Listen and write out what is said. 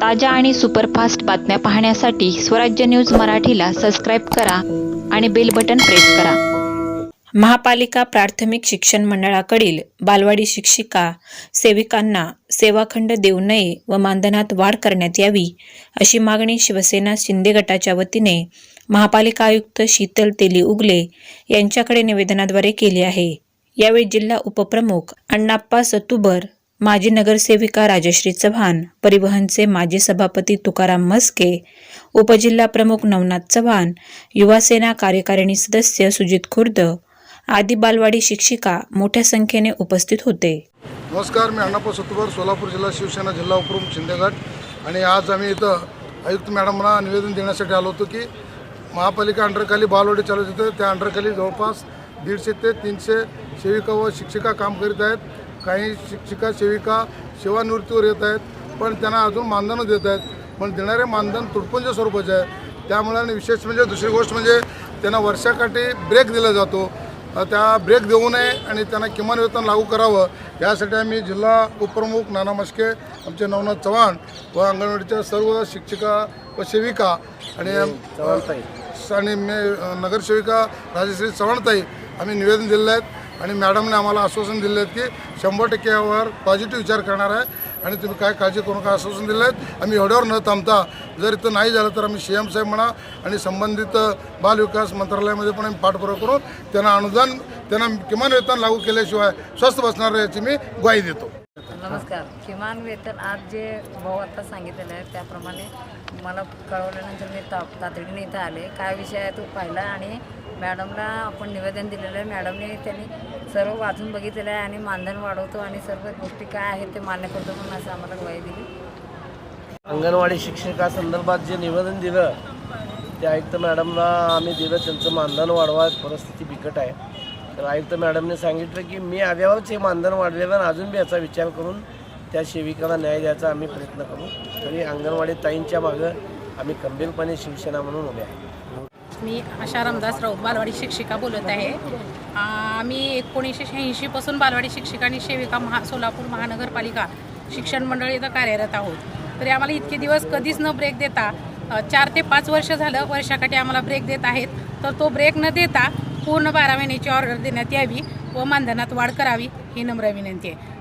ताज्या आणि सुपरफास्ट बातम्या पाहण्यासाठी स्वराज्य न्यूज मराठीला सबस्क्राईब करा आणि बेल बटन प्रेस करा. महापालिका प्राथमिक शिक्षण मंडळाकडील बालवाडी शिक्षिका सेविकांना सेवाखंड देऊ नये व मानधनात वाढ करण्यात यावी अशी मागणी शिवसेना शिंदे गटाच्या वतीने महापालिका आयुक्त शीतल तेली उगले यांच्याकडे निवेदनाद्वारे केली आहे. यावेळी जिल्हा उपप्रमुख अण्णाप्पा सतुबर माजी नगरसेविका राजश्री चव्हाण परिवहनचे माजी सभापती तुकाराम मस्के उपजिल्हा प्रमुख नवनाथ चव्हाण युवासेना कार्यकारिणी सदस्य सुजित खुर्द आदी बालवाडी शिक्षिका मोठ्या संख्येने उपस्थित होते. नमस्कार मी अण्णाप्पा सत्तूबर सोलापूर जिल्हा शिवसेना जिल्हा उपप्रमुख शिंदेगड आणि आज आम्ही इथं आयुक्त मॅडमना निवेदन देण्यासाठी आलो होतो की महापालिका अंडरखाली बालवाडी चालू होते. त्या अंडरखाली जवळपास दीडशे ते तीनशे सेविका व शिक्षिका काम करीत आहेत. काही शिक्षिका सेविका सेवानिवृत्तीवर येत आहेत पण त्यांना अजून मानधनं देत आहेत. पण देणारे मानधन तुटपुंज स्वरूपाचे आहे. त्यामुळे आणि विशेष म्हणजे दुसरी गोष्ट म्हणजे त्यांना वर्षाकाठी ब्रेक दिला जातो. त्या ब्रेक देऊ नये आणि त्यांना किमान वेतन लागू करावं. यासाठी आम्ही जिल्हा उपप्रमुख नाना मस्के आमचे नवनाथ चव्हाण व अंगणवाडीच्या सर्व शिक्षिका व सेविका आणि आणि मे नगरसेविका राजश्री चव्हाणताई आम्ही निवेदन दिलेलं आहेत आणि मॅडमने आम्हाला आश्वासन दिले आहेत की शंभर टक्के यावर पॉझिटिव्ह विचार करणार आहे आणि तुम्ही काय काळजी करू नका आश्वासन दिलं आहेत आम्ही एवढ्यावर न थांबता जर इथं नाही झालं तर आम्ही सी एम साहेब म्हणा आणि संबंधित बालविकास मंत्रालयामध्ये पण आम्ही पाठपुरावा करून त्यांना अनुदान त्यांना किमान वेतन लागू केल्याशिवाय स्वस्थ बसणार आहे याची मी ग्वाही देतो. नमस्कार. किमान वेतन आज जे भाऊ आता सांगितलेलं आहे त्याप्रमाणे मला कळवल्यानंतर मी ता तातडीने इथं आले. काय विषय आहे तो पाहिला आणि मॅडमला आपण निवेदन दिलेलं आहे. मॅडमने त्यांनी सर्व वाचून बघितलेलं आहे आणि मानधन वाढवतो आणि सर्व गोष्टी काय आहेत ते मान्य करतो म्हणून असं आम्हाला ग्वाही दिली. अंगणवाडी शिक्षका संदर्भात जे निवेदन दिलं ते आयुक्त मॅडमला आम्ही दिलं. त्यांचं मानधन वाढवा परिस्थिती बिकट आहे. तर आयुक्त मॅडमने सांगितलं की मी आल्यावरच हे मानधन वाढलेलं आणि अजून बी याचा विचार करून त्या सेविकाला न्याय द्यायचा आम्ही प्रयत्न करू. तरी अंगणवाडी ताईंच्या मागं आम्ही खंबीरपणे शिवसेना म्हणून उभे आहे. मी आशा रामदास राऊत बालवाडी शिक्षिका बोलत आहे. आम्ही एकोणीसशे शहाऐंशीपासून बालवाडी शिक्षिका आणि सेविका महा सोलापूर महानगरपालिका शिक्षण मंडळ इथं कार्यरत आहोत. तरी आम्हाला इतके दिवस कधीच न ब्रेक देता चार ते पाच वर्ष झालं वर्षाकाठी आम्हाला ब्रेक देत आहेत. तर तो ब्रेक न देता पूर्ण बारा महिन्याची ऑर्डर देण्यात यावी व मानधनात वाढ करावी ही नम्र विनंती आहे.